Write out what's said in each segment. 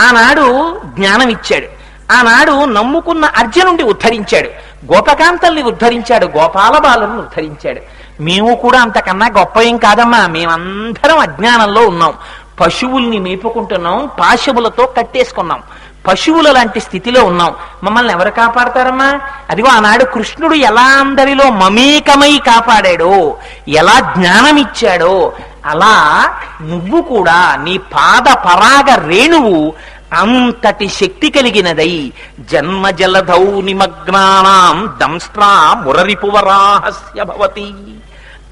ఆనాడు జ్ఞానం ఇచ్చాడు ఆనాడు నమ్ముకున్న అర్జునుడి ఉద్ధరించాడు. గోపకాంతల్ని ఉద్ధరించాడు. గోపాల బాలను ఉద్ధరించాడు. మేము కూడా అంతకన్నా గొప్ప ఏం కాదమ్మా. మేమందరం అజ్ఞానంలో ఉన్నాం. పశువుల్ని మేపుకుంటున్నాం. పాశవులతో కట్టేసుకున్నాం. పశువుల లాంటి స్థితిలో ఉన్నాం. మమ్మల్ని ఎవరు కాపాడతారమ్మా? అదిగో ఆనాడు కృష్ణుడు ఎలా అందరిలో మమేకమై కాపాడాడో ఎలా జ్ఞానం ఇచ్చాడో అలా నువ్వు కూడా నీ పాద పరాగ రేణువు అంతటి శక్తి కలిగినదై జన్మ జలధౌ నిమగ్నానాం దంస్ట్రా మురరిపువరాహస్య భవతి.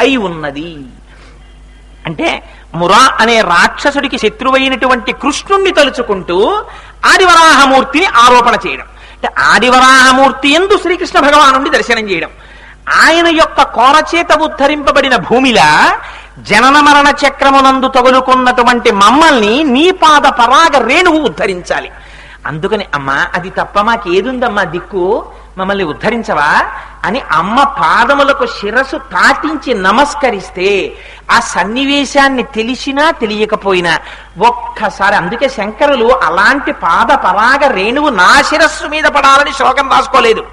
అయి ఉన్నది. అంటే మురా అనే రాక్షసుడికి శత్రువైనటువంటి కృష్ణుణ్ణి తలుచుకుంటూ ఆదివరాహమూర్తిని ఆరోపణ చేయడం. అంటే ఆదివరాహమూర్తి ఎందు శ్రీకృష్ణ భగవానుడి దర్శనం చేయడం. ఆయన యొక్క కోరచేత ఉద్ధరింపబడిన భూమిలా జనన మరణ చక్రమునందు తగులుకున్నటువంటి మమ్మల్ని నీ పాద పరాగ రేణువు ఉద్ధరించాలి. అందుకని అమ్మా అది తప్ప మాకేదుందమ్మా దిక్కు? మమ్మల్ని ఉద్ధరించవా? అని అమ్మ పాదములకు శిరసు తాటించి నమస్కరిస్తే ఆ సన్నివేశాన్ని తెలిసినా తెలియకపోయినా ఒక్కసారి అందుకే శంకరులు అలాంటి పాద పరాగ రేణువు నా శిరస్సు మీద పడాలని శ్లోకం రాసుకోలేదు.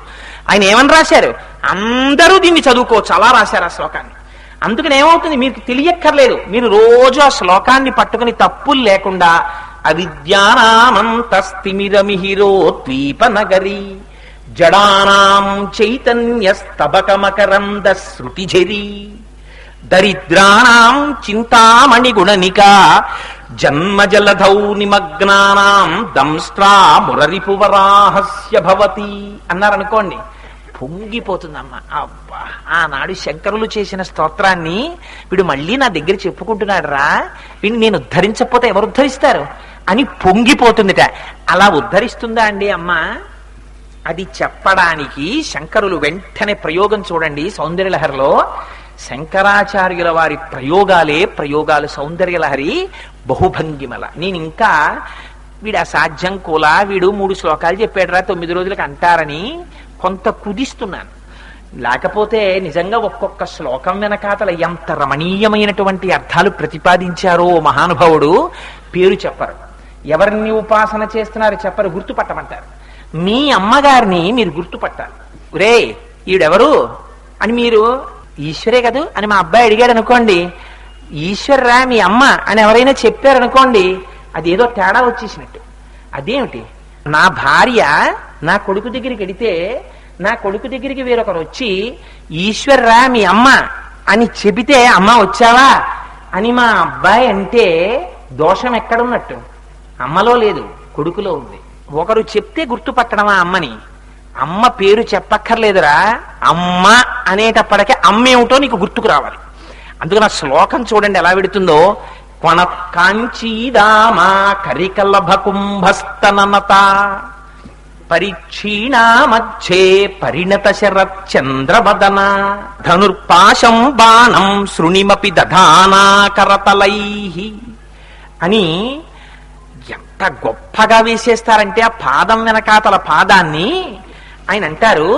ఆయన ఏమని రాశారు? అందరూ దీన్ని చదువుకోవచ్చు. అలా రాశారు ఆ శ్లోకాన్ని. అందుకని ఏమవుతుంది? మీకు తెలియక్కర్లేదు. మీరు రోజు ఆ శ్లోకాన్ని పట్టుకుని తప్పులు లేకుండా అవిద్యానామంతస్తిమిరమిహిరోద్వీపనగరి జడానాం చైతన్యస్తబకమకరంద శృతిజరి దరిద్రాణం చింతామణి గుణనికా జన్మజలధౌ నిమగ్నానాం దంస్ట్రా మురరిపువరాహస్య భవతి. అన్నారనుకోండి పొంగిపోతుందమ్మా అబ్బా ఆనాడు శంకరులు చేసిన స్తోత్రాన్ని వీడు మళ్ళీ నా దగ్గర చెప్పుకుంటున్నాడు రా వీడిని నేను ఉద్ధరించకపోతే ఎవరు ఉద్ధరిస్తారు? అని పొంగిపోతుందిట. అలా ఉద్ధరిస్తుందా అండి అమ్మ? అది చెప్పడానికి శంకరులు వెంటనే ప్రయోగం చూడండి సౌందర్యలహరిలో. శంకరాచార్యుల వారి ప్రయోగాలే ప్రయోగాలు సౌందర్యలహరి బహుభంగిమల. నేను ఇంకా వీడు అసాధ్యం కూలా వీడు మూడు శ్లోకాలు చెప్పాడురా తొమ్మిది రోజులకు అంటారని. కొంత కుదిస్తున్నాను. లేకపోతే నిజంగా ఒక్కొక్క శ్లోకం వెనకాతల ఎంత రమణీయమైనటువంటి అర్థాలు ప్రతిపాదించారో మహానుభావుడు పేరు చెప్పరు. ఎవరిని ఉపాసన చేస్తున్నారు చెప్పరు గుర్తుపట్టమంటారు. మీ అమ్మగారిని మీరు గుర్తుపట్టాలి. రే ఈడెవరు? అని మీరు ఈశ్వరే కదూ? అని మా అబ్బాయి అడిగాడు అనుకోండి ఈశ్వర్రా మీ అమ్మ అని ఎవరైనా చెప్పారనుకోండి అదేదో తేడా వచ్చేసినట్టు. అదేమిటి? నా భార్య నా కొడుకు దగ్గరికి వెడితే నా కొడుకు దగ్గరికి వేరొకరు వచ్చి ఈశ్వర్రా మీ అమ్మ అని చెబితే అమ్మ వచ్చావా? అని మా అబ్బాయి అంటే దోషం ఎక్కడున్నట్టు. అమ్మలో లేదు కొడుకులో ఉంది. ఒకరు చెప్తే గుర్తుపట్టడమా అమ్మని? అమ్మ పేరు చెప్పక్కర్లేదురా. అమ్మ అనేటప్పటికే అమ్మేమిటో నీకు గుర్తుకు రావాలి. అందుకని ఆ శ్లోకం చూడండి ఎలా పెడుతుందో కొన కాంచీదామా కరికలభ కుంభస్తనత పరిక్షీణామధ్యే పరిణత శరచంద్రవదన ధనుర్పాశం బాణం శృణిమపి దధానాకరతలై. అని ఎంత గొప్పగా వేసేస్తారంటే ఆ పాదం వెనకాతల పాదాన్ని ఆయన అంటారు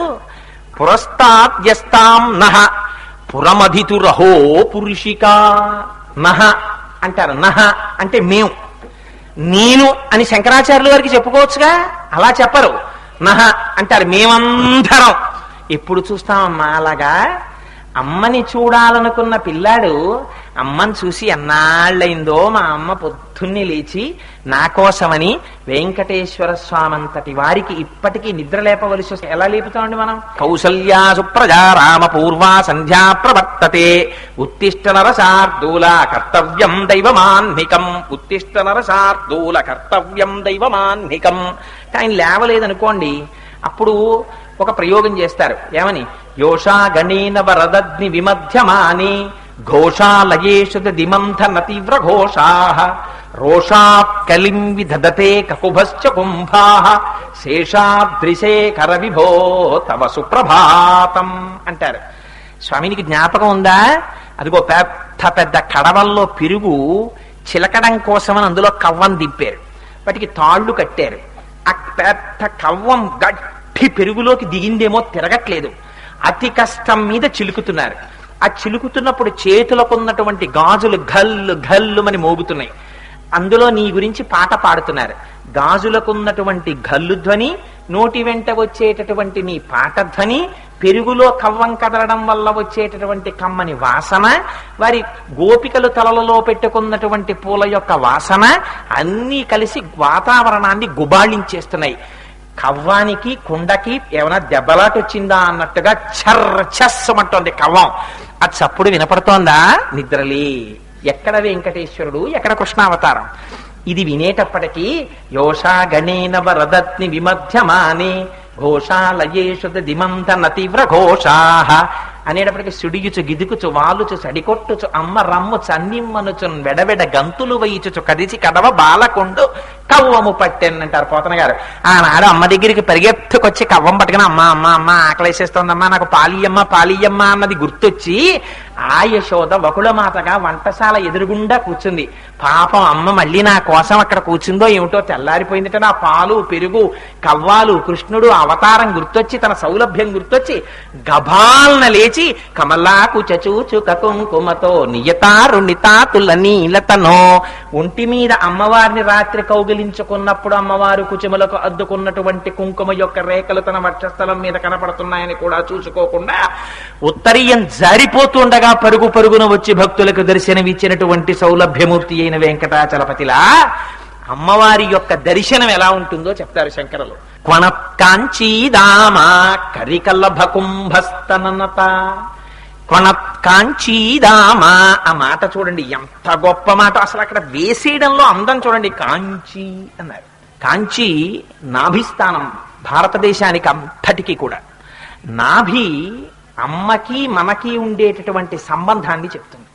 పురస్తాద్యస్తాం నహ పురమధితురహో పురుషిక. నహ అంటారు నహ అంటే మేము నేను అని శంకరాచార్యుల వారికి చెప్పుకోవచ్చుగా? అలా చెప్పరు. నహ అంటారు మేమందరం. ఎప్పుడు చూస్తామమ్మా అలాగా? అమ్మని చూడాలనుకున్న పిల్లాడు అమ్మని చూసి ఎన్నాళ్ళైందో మా అమ్మ పొద్దున్నే లేచి నా కోసమని వెంకటేశ్వర స్వామంతటి వారికి ఇప్పటికీ నిద్ర లేపవలసి వస్తే ఎలా లేపుతామండి మనం? కౌసల్యా సుప్రజా రామ పూర్వా సంధ్యా ప్రవర్తతే. ఉత్తిష్ట నరసార్దూల కర్తవ్యం దైవమాన్నికం. ఉత్తిష్ట నరసార్దూల కర్తవ్యం దైవమాన్నికం. ఆయన లేవలేదనుకోండి అప్పుడు ఒక ప్రయోగం చేస్తారు. ఏమని? యోషా గణేన వరదగ్ని విమధ్యమాని ఘోషాలయేషు దిమంథన తీవ్ర ఘోషా రోషాత్ కలిం విధదతే కకుభశ్చ కుంభా శేషాద్రిశే కర విభో తవ సుప్రభాతం అంటారు. స్వామినికి జ్ఞాపకం ఉందా? అదిగో పెద్ద పెద్ద కడవల్లో పెరుగు చిలకడం కోసమని అందులో కవ్వం దింపారు. వాటికి తాళ్ళు కట్టారు. ఆ పెద్ద కవ్వం గట్టి పెరుగులోకి దిగిందేమో తిరగట్లేదు. అతి కష్టం మీద చిలుకుతున్నారు. ఆ చిలుకుతున్నప్పుడు చేతులకు ఉన్నటువంటి గాజులు ఘల్లు ఘల్లు అని మోగుతున్నాయి. అందులో నీ గురించి పాట పాడుతున్నారు. గాజులకున్నటువంటి గల్లు ధ్వని నోటి వెంట వచ్చేటటువంటి నీ పాట ధ్వని పెరుగులో కవ్వం కదలడం వల్ల వచ్చేటటువంటి కమ్మని వాసన వారి గోపికలు తలలలో పెట్టుకున్నటువంటి పూల యొక్క వాసన అన్నీ కలిసి వాతావరణాన్ని గుబాళించేస్తున్నాయి. కవ్వానికి కుండకి ఏమైనా దెబ్బలాట వచ్చిందా అన్నట్టుగా చర్ర చెస్సమంటోంది కవ్వం. ఆ చప్పుడు వినపడుతోందా? నిద్రలే. ఎక్కడ వెంకటేశ్వరుడు? ఎక్కడ కృష్ణావతారం? ఇది వినేటప్పటికీ యోషా గణేన వరదత్ని విమధ్యమానే ఘోషాలయేషు దిమంత తీవ్ర ఘోషాహ అనేటప్పటికి సుడియుచు గిదుకుచు వాలుచు సడికొట్టుచు అమ్మ రమ్ము చన్నిమ్మనుచు వెడవెడ గంతులు వయిచుచు కదిచి కడవ బాలకొండు కవ్వము పట్టానంటారు పోతన గారు. ఆనాడు అమ్మ దగ్గరికి పరిగెత్తుకొచ్చి కవ్వం పట్టుకుని అమ్మ అమ్మ అమ్మ ఆకలేసేస్తోందమ్మా నాకు పాలియమ్మ పాలియమ్మ అన్నది గుర్తొచ్చి ఆ యశోద వకుళమాతగా వంటశాల ఎదురుగుండా కూర్చుంది. పాపం అమ్మ మళ్ళీ నా కోసం అక్కడ కూర్చుందో ఏమిటో తెల్లారిపోయిందిట నా పాలు పెరుగు కవ్వాలు కృష్ణుడు అవతారం గుర్తొచ్చి తన సౌలభ్యం గుర్తొచ్చి గభాల్న లేచి కమలాకు చచూచుక కుంకుమతో నియతారుణితాతుల నీలతనో. ఒంటి మీద అమ్మవారిని రాత్రి కౌగిలించుకున్నప్పుడు అమ్మవారు కుచుమలకు అద్దుకున్నటువంటి కుంకుమ యొక్క రేఖలు తన వక్షస్థలం మీద కనపడుతున్నాయని కూడా చూసుకోకుండా ఉత్తరీయం జారిపోతుండగా పరుగు పరుగున వచ్చి భక్తులకు దర్శనమిచ్చినటువంటి సౌలభ్యమూర్తి అయిన వెంకటాచలపతిలా అమ్మవారి యొక్క దర్శనం ఎలా ఉంటుందో చెప్తారు శంకరలు. కొణత్కాంచీదామా కరికల్లభ కుంభస్తనత కొణత్కాంచీదామా ఆ మాట చూడండి ఎంత గొప్ప మాట. అసలు అక్కడ వేసేయడంలో అందం చూడండి. కాంచీ అన్నారు. కాంచీ నాభిస్థానం భారతదేశానికి అంతటికీ కూడా. నాభి అమ్మకి మనకి ఉండేటటువంటి సంబంధాన్ని చెప్తుంది.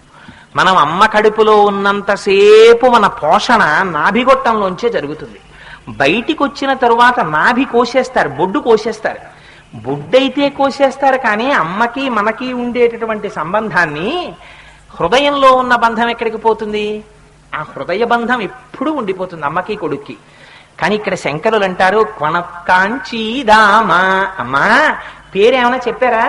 మనం అమ్మ కడుపులో ఉన్నంతసేపు మన పోషణ నాభిగొట్టంలోంచే జరుగుతుంది. బయటికి వచ్చిన తరువాత నాభి కోసేస్తారు బొడ్డు కోసేస్తారు. బొడ్డైతే కోసేస్తారు కానీ అమ్మకి మనకి ఉండేటటువంటి సంబంధాన్ని హృదయంలో ఉన్న బంధం ఎక్కడికి పోతుంది? ఆ హృదయ బంధం ఎప్పుడూ ఉండిపోతుంది అమ్మకి కొడుక్కి. కానీ ఇక్కడ శంకరులు అంటారు కొనకాంచీదామా అమ్మా పేరేమైనా చెప్పారా?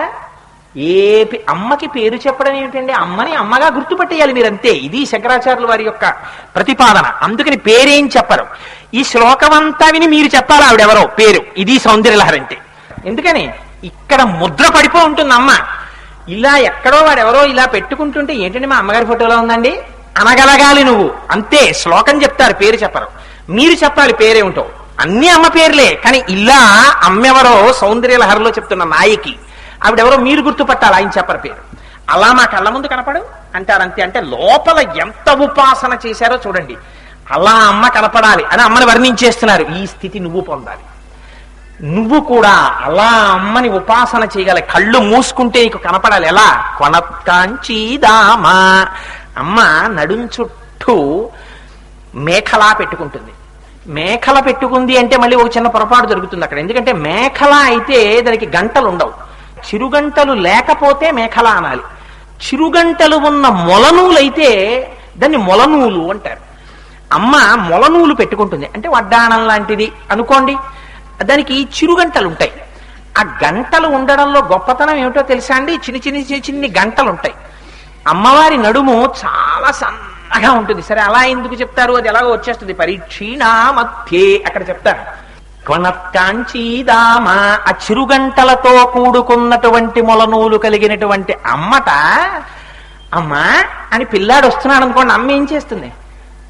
ఏ పే- అమ్మకి పేరు చెప్పడం ఏమిటండి? అమ్మని అమ్మగా గుర్తుపట్టేయాలి మీరంతే. ఇది శంకరాచార్యుల వారి యొక్క ప్రతిపాదన. అందుకని పేరేం చెప్పరు. ఈ శ్లోకం అంతా విని మీరు చెప్పాలి ఆవిడెవరో? పేరు. ఇది సౌందర్యలహరి అంటే ఎందుకని? ఇక్కడ ముద్ర పడిపో ఉంటుంది అమ్మ ఇలా ఎక్కడో వాడెవరో ఇలా పెట్టుకుంటుంటే ఏంటండి మా అమ్మగారి ఫోటోలో ఉందండి? అనగలగాలి నువ్వు. అంతే. శ్లోకం చెప్తారు పేరు చెప్పరు. మీరు చెప్పాలి పేరేమిటో. అన్ని అమ్మ పేర్లే. కానీ ఇలా అమ్మెవరో సౌందర్యలహరిలో చెప్తున్న నాయకి. ఆవిడెవరో మీరు గుర్తుపట్టాలి ఆయన చెప్పరు పేరు. అలా మా కళ్ళ ముందు కనపడు అంటారంతే అంటే లోపల ఎంత ఉపాసన చేశారో చూడండి. అలా అమ్మ కనపడాలి అని అమ్మని వర్ణించేస్తున్నారు. ఈ స్థితి నువ్వు పొందాలి. నువ్వు కూడా అలా అమ్మని ఉపాసన చేయగల కళ్ళు మూసుకుంటే నీకు కనపడాలి. ఎలా? కొనత్కాంచీదామా. అమ్మ నడుం చుట్టూ మేఖలా పెట్టుకుంటుంది. మేఖల పెట్టుకుంది అంటే మళ్ళీ ఒక చిన్న పొరపాటు జరుగుతుంది అక్కడ. ఎందుకంటే మేఖల అయితే దానికి గంటలు ఉండవు. చిరుగంటలు లేకపోతే మేఖల అనాలి. చిరుగంటలు ఉన్న మొలనూలైతే దాన్ని మొలనూలు అంటారు. అమ్మ మొలనూలు పెట్టుకుంటుంది. అంటే వడ్డాణం లాంటిది అనుకోండి దానికి చిరుగంటలు ఉంటాయి ఆ గంటలు ఉండడంలో గొప్పతనం ఏమిటో తెలుసా అండి? చిన్ని చిన్ని చిన్ని చిన్ని గంటలు ఉంటాయి అమ్మవారి నడుము చాలా సన్నగా ఉంటుంది. సరే అలా ఎందుకు చెప్తారు? అది ఎలాగో వచ్చేస్తుంది. పరీక్షీణా మధ్యే అక్కడ చెప్తారు. కొనత్కాంచీదామా ఆ చిరుగంటలతో కూడుకున్నటువంటి మొలనూలు కలిగినటువంటి అమ్మట. అమ్మా అని పిల్లాడు వస్తున్నాడు అనుకోండి అమ్మ ఏం చేస్తుంది?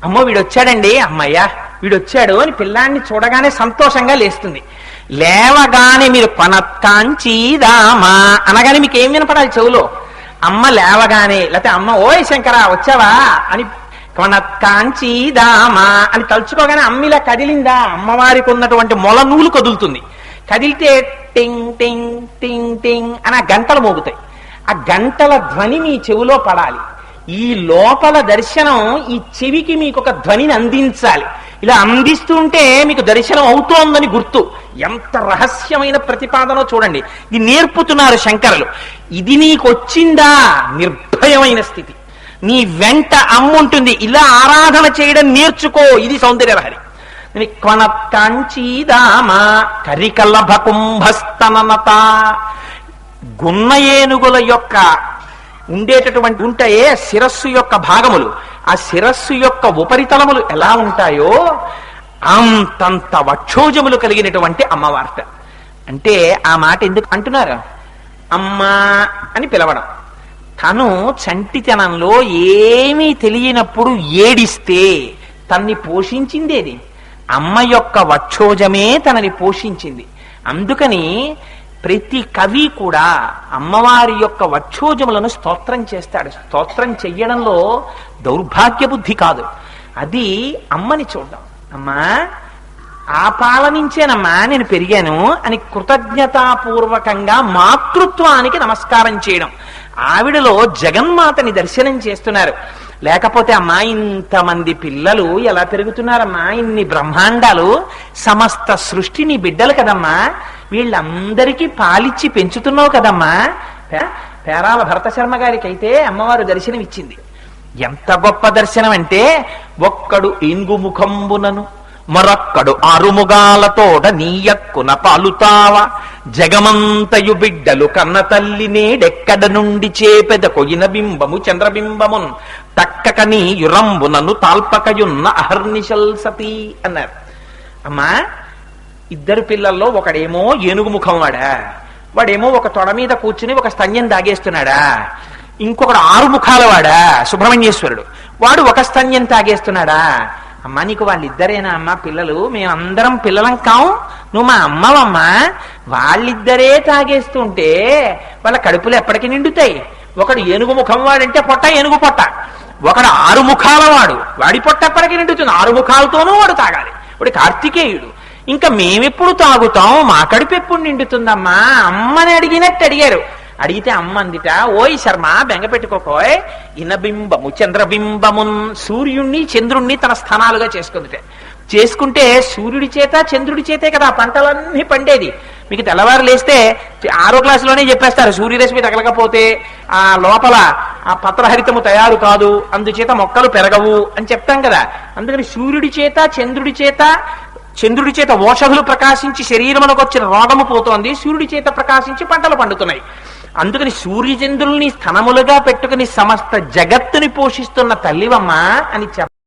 అమ్మో వీడొచ్చాడండి అమ్మయ్యా వీడొచ్చాడు అని పిల్లాడిని చూడగానే సంతోషంగా లేస్తుంది. లేవగానే మీరు కొనత్కాంచీదామా అనగానే మీకు ఏం వినపడాలి చెవులో? అమ్మ లేవగానే లేకపోతే అమ్మ ఓయ్ శంకరా వచ్చావా? అని కొనత్కాంచీదామా అని తలుచుకోగానే అమ్మిలా కదిలిందా? అమ్మవారికి ఉన్నటువంటి మొల నూలు కదులుతుంది. కదిలితే టింగ్ టింగ్ టింగ్ టింగ్ అని ఆ గంటలు మోగుతాయి. ఆ గంటల ధ్వని మీ చెవిలో పడాలి. ఈ లోపల దర్శనం ఈ చెవికి మీకు ఒక ధ్వనిని అందించాలి. ఇలా అందిస్తుంటే మీకు దర్శనం అవుతోందని గుర్తు. ఎంత రహస్యమైన ప్రతిపాదనో చూడండి. ఇది నేర్పుతున్నారు శంకరులు. ఇది నీకు వచ్చిందా నిర్భయమైన స్థితి. నీ వెంట అమ్ముంటుంది ఇలా ఆరాధన చేయడం నేర్చుకో. ఇది సౌందర్యలహరి. కొనత్కాంచీదామా కరికల్లభ కుంభస్తనత గున్న ఏనుగుల యొక్క ఉండేటటువంటి ఉంటాయే శిరస్సు యొక్క భాగములు. ఆ శిరస్సు యొక్క ఉపరితలములు ఎలా ఉంటాయో అంతంత వక్షోజములు కలిగినటువంటి అమ్మవార్త. అంటే ఆ మాట ఎందుకు అంటున్నారు? అమ్మా అని పిలవడం. తను చంటితనంలో ఏమీ తెలియనప్పుడు ఏడిస్తే తన్ని పోషించిందేది? అమ్మ యొక్క వక్షోజమే తనని పోషించింది. అందుకని ప్రతి కవి కూడా అమ్మవారి యొక్క వక్షోజములను స్తోత్రం చేస్తాడు. స్తోత్రం చెయ్యడంలో దౌర్భాగ్య బుద్ధి కాదు. అది అమ్మని చూడడం. అమ్మా ఆ పాల నుంచేనమ్మా నేను పెరిగాను అని కృతజ్ఞతాపూర్వకంగా మాతృత్వానికి నమస్కారం చేయడం. ఆవిడలో జగన్మాతని దర్శనం చేస్తున్నారు. లేకపోతే అమ్మా ఇంతమంది పిల్లలు ఎలా పెరుగుతున్నారమ్మా? ఇన్ని బ్రహ్మాండాలు సమస్త సృష్టిని బిడ్డలు కదమ్మా. వీళ్ళందరికీ పాలిచ్చి పెంచుతున్నావు కదమ్మా. పేరాల భరత శర్మ గారికి అయితే అమ్మవారు దర్శనం ఇచ్చింది ఎంత గొప్ప దర్శనం అంటే ఒక్కడు ఇంగు ముఖంబునను మరొక్కడు ఆరుముగాలతోడ నీయక్కున పాలుతావా? జగమంతయు బిడ్డలు కన్న తల్లి నేడెక్కడ నుండి చేపెద కొయిన బింబము చంద్రబింబమున్? తక్కకని యురంబునను తాల్పకయున్న అహర్నిశల్ సతీ అన్నారు. అమ్మా ఇద్దరు పిల్లల్లో ఒకడేమో ఏనుగు ముఖం వాడా వాడేమో ఒక తొడ మీద కూర్చుని ఒక స్తన్యం దాగేస్తున్నాడా ఇంకొకడు ఆరు ముఖాల వాడా సుబ్రహ్మణ్యేశ్వరుడు. వాడు ఒక స్తన్యం తాగేస్తున్నాడా? అమ్మ నీకు వాళ్ళిద్దరేనా అమ్మ పిల్లలు? మేమందరం పిల్లలం కాం? నువ్వు మా అమ్మవమ్మా? వాళ్ళిద్దరే తాగేస్తుంటే వాళ్ళ కడుపులు ఎప్పటికి నిండుతాయి. ఒకడు ఏనుగు ముఖం వాడంటే పొట్ట ఏనుగు పొట్ట. ఒకడు ఆరు ముఖాల వాడు. వాడి పొట్ట ఎప్పటికీ నిండుతుంది? ఆరు ముఖాలతోనూ వాడు తాగాలి. వాడు కార్తికేయుడు. ఇంకా మేమెప్పుడు తాగుతాం? మా కడుపు ఎప్పుడు నిండుతుందమ్మా? అమ్మని అడిగినట్టు అడిగారు. అడిగితే అమ్మ అందిట ఓయ్ శర్మ బెంగ పెట్టుకోకోయ్. ఇనబింబము చంద్రబింబమున్ సూర్యుణ్ణి చంద్రుణ్ణి తన స్థానాలుగా చేసుకుందిట. చేసుకుంటే సూర్యుడి చేత చంద్రుడి చేతే కదా పంటలన్నీ పండేది. మీకు తెల్లవారు లేస్తే ఆరో క్లాసులోనే చెప్పేస్తారు సూర్యరశ్మి తగలకపోతే ఆ లోపల ఆ పత్రహరితము తయారు కాదు అందుచేత మొక్కలు పెరగవు అని చెప్తాం కదా. అందుకని సూర్యుడి చేత చంద్రుడి చేత చంద్రుడి చేత ఓషధులు ప్రకాశించి శరీరములకు వచ్చిన రోగము పోతోంది. సూర్యుడి చేత ప్రకాశించి పంటలు పండుతున్నాయి. అందుకని సూర్యచంద్రుల్ని స్థనములుగా పెట్టుకుని సమస్త జగత్తుని పోషిస్తున్న తల్లివమ్మ అని చెప్ప